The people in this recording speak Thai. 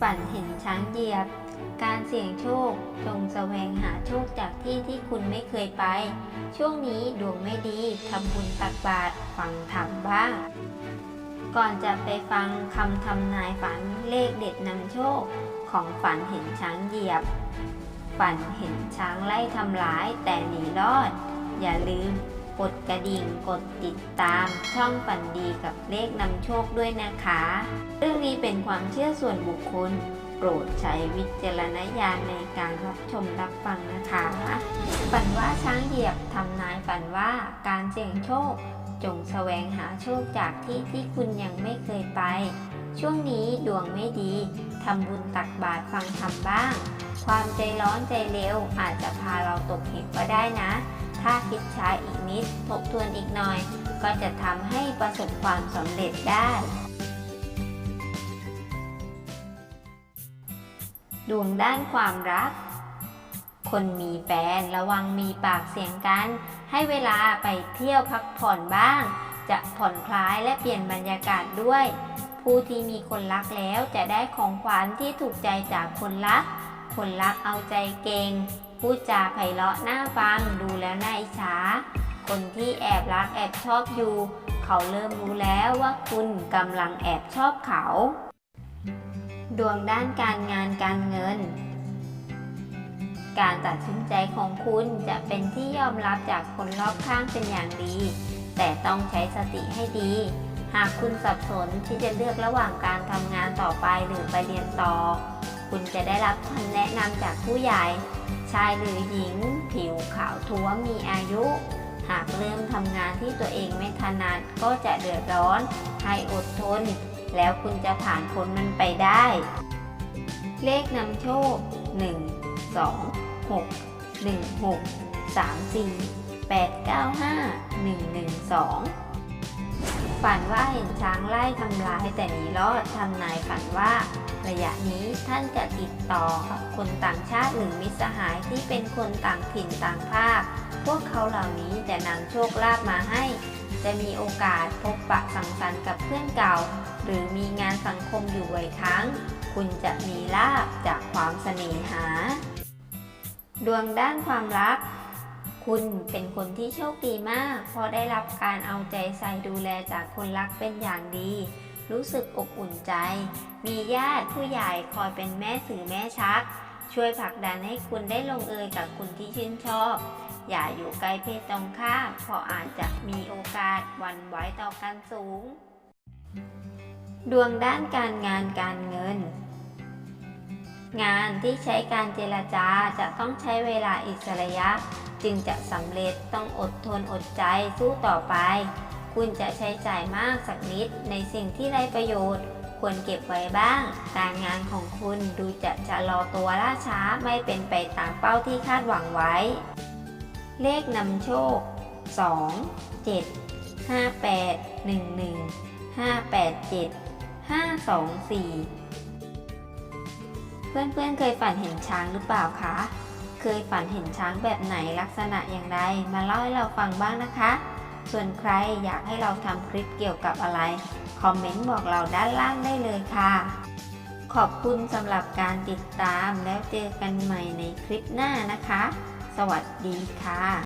ฝันเห็นช้างเหยียบ การเสี่ยงโชค จงแสวงหาโชคจากที่ที่คุณไม่เคยไป ช่วงนี้ดวงไม่ดีทำบุญตักบาตรฟังธรรมบ้าง ก่อนจะไปฟังคำทำนายฝันเลขเด็ดนำโชค ของฝันเห็นช้างเหยียบ ฝันเห็นช้างไล่ทำร้ายแต่หนีรอด อย่าลืมกดกระดิ่งกดติดตามช่องฝันดีกับเลขนำโชคด้วยนะคะเรื่อง เป็นความเชื่อส่วนบุคคล โปรดใช้วิจารณญาณในการรับชมรับฟังนะคะ ฝันว่าช้างเหยียบทำนายฝันว่าการเสี่ยงโชค จงแสวงหาโชคจากที่ที่คุณยังไม่เคยไป ช่วงนี้ดวงไม่ดีทำบุญตักบาตรฟังธรรมบ้าง ความใจร้อนใจเร็วอาจจะพาเราตกเหวก็ได้นะ ถ้าคิดช้าอีกนิดทบทวนอีกหน่อย ก็จะทำให้ประสบความสำเร็จได้ ดวงด้านความรัก คนมีแฟนระวังมีปากเสียงกัน ให้เวลาไปเที่ยวพักผ่อนบ้าง จะผ่อนคลายและเปลี่ยนบรรยากาศด้วย ผู้ที่มีคนรักแล้วจะได้ของขวัญที่ถูกใจจากคนรัก คนรักเอาใจเก่ง พูดจาไพเราะน่าฟังดูแล้วน่าอิจฉา คนที่แอบรักแอบชอบอยู่ เขาเริ่มรู้แล้วว่าคุณกำลังแอบชอบเขา ดวงด้านการงานการเงิน การตัดสินใจของคุณจะเป็นที่ยอมรับจากคนรอบข้างเป็นอย่างดี แต่ต้องใช้สติให้ดี หากคุณสับสนที่จะเลือกระหว่างการทำงานต่อไปหรือไปเรียนต่อ คุณจะได้รับคำแนะนำจากผู้ใหญ่ ชายหรือหญิง ผิวขาวท้วมมีอายุ หากเริ่มทำงานที่ตัวเองไม่ถนัดก็จะเดือดร้อน ให้อดทน แล้วคุณจะผ่านพ้นมันไปได้ เลขนำโชค 1 2 6 1 6 3 4 8 9 5 1 1 2 ฝันว่าเห็นช้างไล่ทำร้ายแต่หนีรอดทำนายฝันว่า ระยะนี้ท่านจะติดต่อกับคนต่างชาติหรือมิตรสหายที่เป็นคนต่างถิ่นต่างภาค พวกเขาเหล่านี้จะนำโชคลาภมาให้ จะมีโอกาสพบปะสังสรรค์กับเพื่อนเก่า หรือมีงานสังคมอยู่บ่อยครั้ง คุณจะมีลาบจากความเสน่หา ดวงด้านความรัก คุณเป็นคนที่โชคดีมาก เพราะได้รับการเอาใจใส่ดูแลจากคนรักเป็นอย่างดี รู้สึกอบอุ่นใจ มีญาติผู้ใหญ่คอยเป็นแม่สื่อแม่ชัก ช่วยผลักดันให้คุณได้ลงเอยกับคุณที่ชื่นชอบ อย่าอยู่ใกล้เพศตรงข้ามเพราะอาจจะมีโอกาสวันไหวต่อกันสูง ดวงด้านการงานการเงิน งานที่ใช้การเจรจาจะต้องใช้เวลาอีกระยะ จึงจะสำเร็จต้องอดทนอดใจสู้ต่อไป คุณจะใช้จ่ายมากสักนิดในสิ่งที่ไร้ประโยชน์ ควรเก็บไว้บ้าง การงานของคุณดูจะจะรอตัวล่าช้าไม่เป็นไปตามเป้าที่คาดหวังไว้ เลขนำโชค 2 7 5 8 1 1 5 8 7 5 2 4 เพื่อนๆเคยฝันเห็นช้างหรือเปล่าคะ เคยฝันเห็นช้างแบบไหนลักษณะอย่างไร มาเล่าให้เราฟังบ้างนะคะ ส่วนใครอยากให้เราทำคลิปเกี่ยวกับอะไร คอมเมนต์บอกเราด้านล่างได้เลยค่ะ ขอบคุณสำหรับการติดตามแล้วเจอกันใหม่ในคลิปหน้านะคะ สวัสดีค่ะ